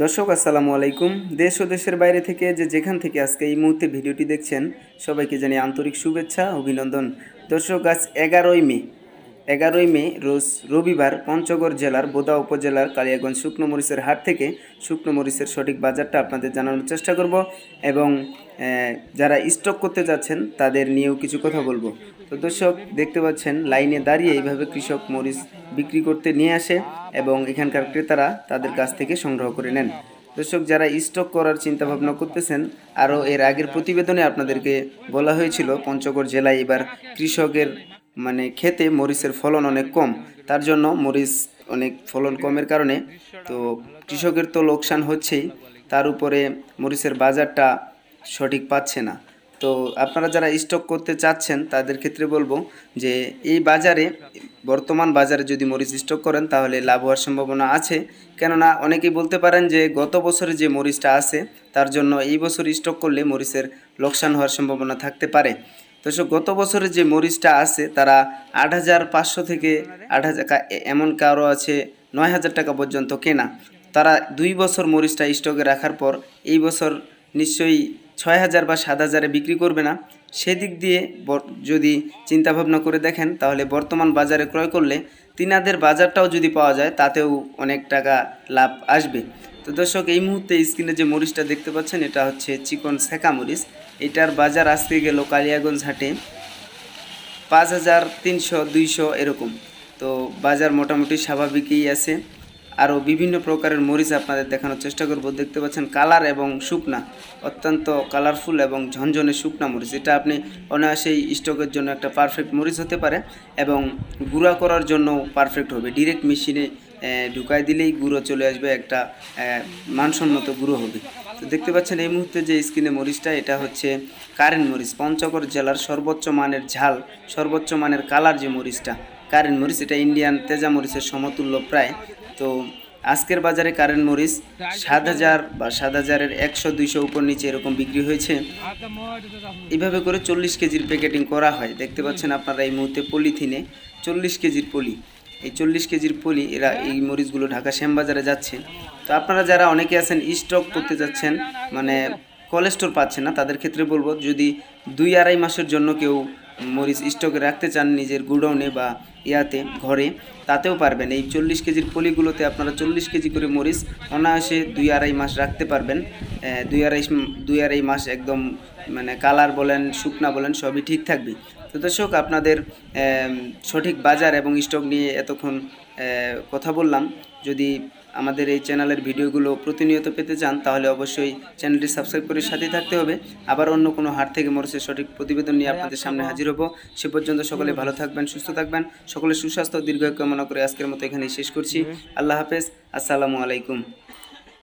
দর্শক, আসসালামু আলাইকুম। দেশ ও দেশের বাইরে থেকে যে যেখান থেকে আজকে এই মুহূর্তে ভিডিওটি দেখছেন, সবাইকে জানি আন্তরিক শুভেচ্ছা, অভিনন্দন। দর্শক, আজ এগারোই মে। এগারোই মে, রোজ রবিবার পঞ্চগড় জেলার বোদা উপজেলার কালিয়াগঞ্জ শুকনো মরিচের হাট থেকে শুকনো মরিচের সঠিক বাজারটা আপনাদের জানানোর চেষ্টা করব এবং যারা স্টক করতে যাচ্ছেন, তাদের নিয়েও কিছু কথা বলব। তো দর্শক, দেখতে পাচ্ছেন, লাইনে দাঁড়িয়ে এইভাবে কৃষক মরিচ বিক্রি করতে নিয়ে আসে এবং এখানকার ক্রেতারা তাদের কাছ থেকে সংগ্রহ করে নেন। দর্শক, যারা স্টক করার চিন্তা ভাবনা করতেছেন, আরও এর আগের প্রতিবেদনে আপনাদেরকে বলা হয়েছিল, পঞ্চগড় জেলায় এবার কৃষকের মানে খেতে মরিচের ফলন অনেক কম। তার জন্য মরিচ অনেক ফলন কমের কারণে তো কৃষকের তো লোকসান হচ্ছেই, তার উপরে মরিচের বাজারটা সঠিক পাচ্ছে না। তো আপনারা যারা স্টক করতে চাচ্ছেন, তাদের ক্ষেত্রে বলব যে, এই বাজারে বর্তমান বাজারে যদি মরিচ স্টক করেন, তাহলে লাভ হওয়ার সম্ভাবনা আছে। কেননা, অনেকেই বলতে পারেন যে, গত বছরে যে মরিচটা আছে, তার জন্য এই বছর স্টক করলে মরিচের লোকসান হওয়ার সম্ভাবনা থাকতে পারে। তো গত বছরে যে মরিচটা আছে, তারা আট হাজার পাঁচশো থেকে আট হাজার এমন কারও আছে নয় হাজার টাকা পর্যন্ত কেনা। তারা দুই বছর মরিচটা স্টকে রাখার পর, এই বছর নিশ্চয়ই ছয় হাজার বা সাত হাজারে বিক্রি করবে না। সেদিক দিয়ে যদি চিন্তা ভাবনা করে দেখেন, তাহলে বর্তমান বাজারে ক্রয় করলে তিনাদের বাজারটাও যদি পাওয়া যায়, তাতেও অনেক টাকা লাভ আসবে। তো দর্শক, এই মুহূর্তে স্ক্রিনে যে মরিচটা দেখতে পাচ্ছেন, এটা হচ্ছে চিকন সেকা মরিচ। এটার বাজার আজকে গেল কালিয়াগঞ্জ হাটে পাঁচ হাজার তিনশো দুইশো এরকম। তো বাজার মোটামুটি স্বাভাবিকই আছে। আরও বিভিন্ন প্রকারের মরিচ আপনাদের দেখানোর চেষ্টা করব। দেখতে পাচ্ছেন কালার এবং শুকনা, অত্যন্ত কালারফুল এবং ঝনঝনে শুকনা মরিচ। এটা আপনি অনায়াসেই স্টকের জন্য একটা পারফেক্ট মরিচ হতে পারে এবং গুঁড়া করার জন্য পারফেক্ট হবে। ডিরেক্ট মেশিনে ঢুকাই দিলেই গুঁড়ো চলে আসবে, একটা মানসম্মত গুঁড়ো হবে। তো দেখতে পাচ্ছেন এই মুহূর্তে যে স্ক্রিনে মরিচটা, এটা হচ্ছে কারেন্ট মরিচ। পঞ্চগড় জেলার সর্বোচ্চ মানের ঝাল, সর্বোচ্চ মানের কালার যে মরিচটা, কারেন্ট মরিচ, এটা ইন্ডিয়ান তেজা মরিচের সমতুল্য প্রায়। তো আজকের বাজারে কারেন্ট মরিচ সাত হাজার বা সাত হাজারের একশো, দুইশো উপর নিচে এরকম বিক্রি হয়েছে। এইভাবে করে চল্লিশ কেজির প্যাকেটিং করা হয়। দেখতে পাচ্ছেন আপনারা এই মুহূর্তে পলিথিনে চল্লিশ কেজির পলি। এই চল্লিশ কেজির পলি, এরা এই মরিচগুলো ঢাকা শ্যামবাজারে যাচ্ছে। তো আপনারা যারা অনেকে আছেন স্টক করতে যাচ্ছেন মানে কোলেস্টোর পাচ্ছে না, তাদের ক্ষেত্রে বলব যদি দুই আড়াই মাসের জন্য কেউ মরিচ স্টকে রাখতে চান নিজের গুডাউনে বা ইয়াতে, ঘরে, তাতেও পারবেন। এই চল্লিশ কেজির পলিগুলোতে আপনারা চল্লিশ কেজি করে মরিচ অনায়াসে দুই আড়াই মাস রাখতে পারবেন। দুই আড়াই দুই আড়াই মাস একদম মানে কালার বলেন শুকনা বলেন সবই ঠিক থাকবে তো দর্শক আপনাদের সঠিক বাজার এবং স্টক নিয়ে এতক্ষণ কথা বললাম। যদি আমাদের এই চ্যানেলের ভিডিওগুলো প্রতিনিয়ত পেতে চান তাহলে অবশ্যই চ্যানেলটি সাবস্ক্রাইব করে সাথেই থাকতে হবে। আবার অন্য কোনো হাট থেকে মরসের সঠিক প্রতিবেদন নিয়ে আপনাদের সামনে হাজির হব। সে পর্যন্ত সকলে ভালো থাকবেন সুস্থ থাকবেন। সকলে সুস্বাস্থ্য দীর্ঘ কামনা করে আজকের মতো এখানেই শেষ করছি। আল্লাহ হাফেজ। আসসালামু আলাইকুম।